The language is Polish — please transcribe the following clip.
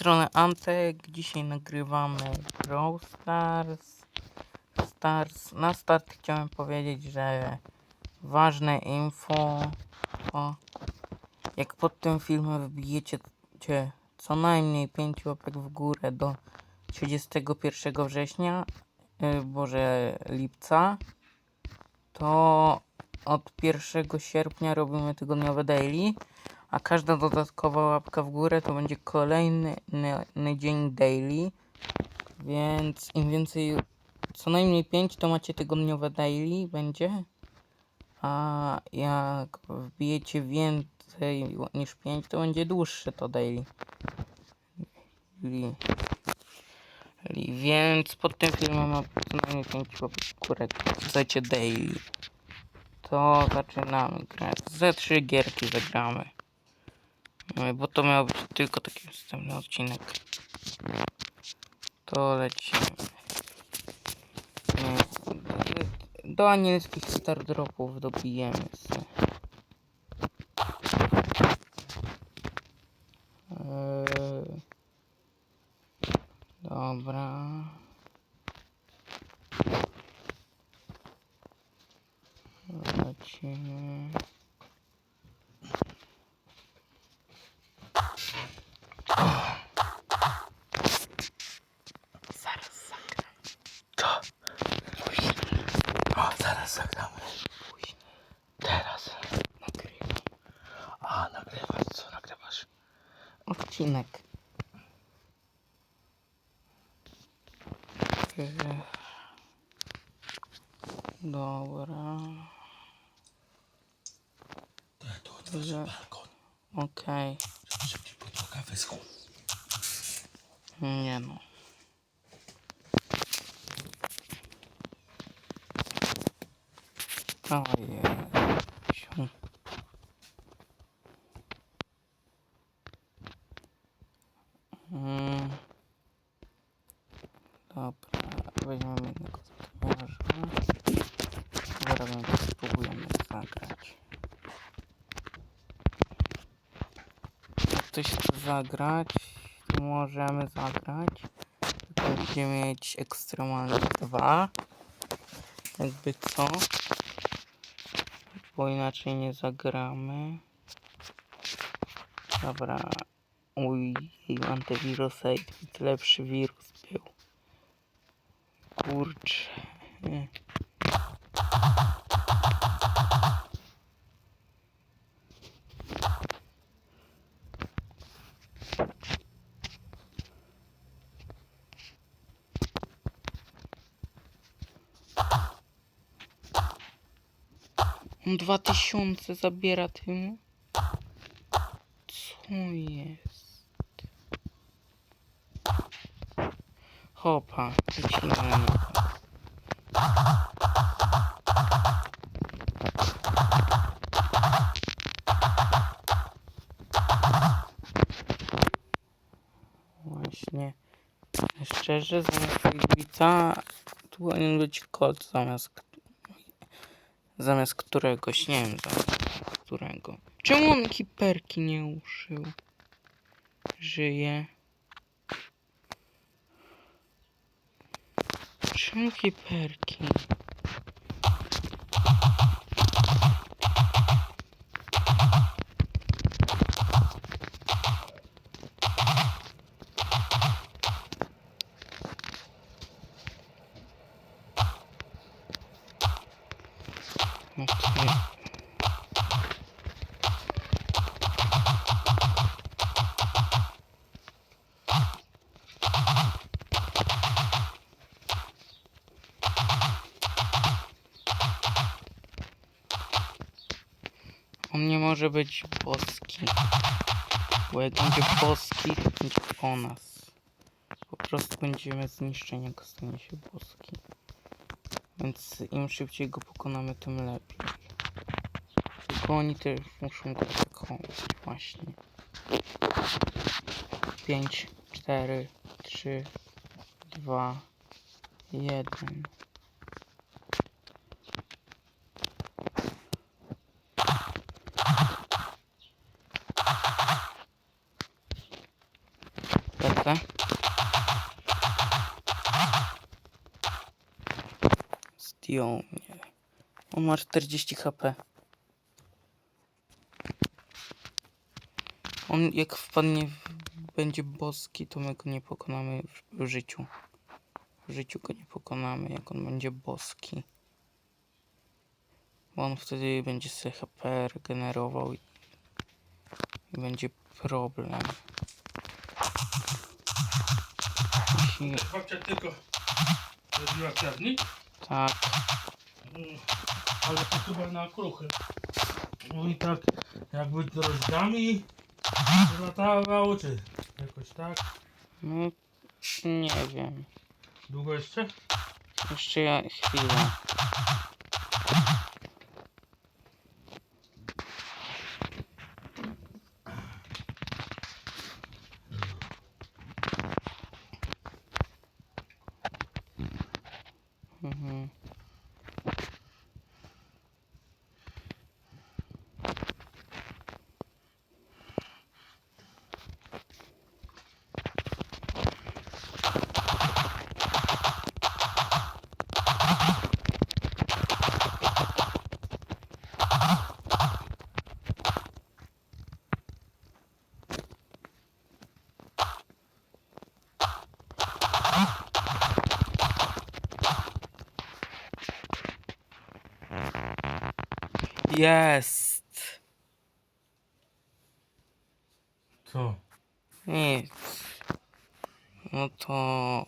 strony Antek. Dzisiaj nagrywamy Brawl Stars. Stars. Na start chciałem powiedzieć, że ważne info. O, jak pod tym filmem wbijecie co najmniej 5 łapek w górę do 31 września, yy, Boże lipca, to od 1 sierpnia robimy tygodniowe daily, a każda dodatkowa łapka w górę to będzie kolejny ny- ny dzień daily, więc im więcej, co najmniej 5 to macie tygodniowe daily będzie, a jak wbijecie więcej niż 5 to będzie dłuższe to daily. Li. Więc pod tym filmem mam co najmniej 5 łapek w chcecie daily to zaczynamy grać. Ze trzy gierki zagramy. No, Bo to miał być tylko taki wstępny odcinek. To lecimy. No, Do anielskich star dropów dobijemy se. Eee, Dobra. Lecimy. Odcinek. Dobra. To ja tu otworzę balkon, Okej. żeby wyschła. Nie no. Ojej. Chce zagrać, możemy zagrać. Tylko Będziemy mieć ekstremalnie dwa. Jakby co. Bo inaczej nie zagramy. Dobra. Uj, antywirus lepszy wirus był. Kurczę. Dwa tysiące zabiera tym. Co jest? Hopa, lecimy. Właśnie. Szczerze, zamiast Filipita, tu powinien być kod zamiast Zamiast któregoś, nie wiem zamiast którego. Czemu on kiperki nie uszył? Żyje. Czemu kiperki? On nie może być boski. Bo jak będzie boski, to będzie po nas. Po prostu będziemy zniszczeni, jak stanie się boski. Więc im szybciej go pokonamy, tym lepiej. Tylko oni też muszą go atakować. Właśnie. 5, 4, 3, 2, 1. Lecę. Mnie. On ma 40 HP. On jak wpadnie, będzie boski, to my go nie pokonamy w, życiu. W życiu go nie pokonamy, jak on będzie boski. Bo on wtedy będzie sobie HP regenerował i, i będzie problem. Babcia tylko robiła kwiatnik, tak, mm, ale to chyba na kruchy. No i tak jakby drożdżami latało, czy jakoś tak. no nie wiem. Długo jeszcze? Jeszcze ja chwilę. Mm-hmm. Jest! Co? Nic. No to...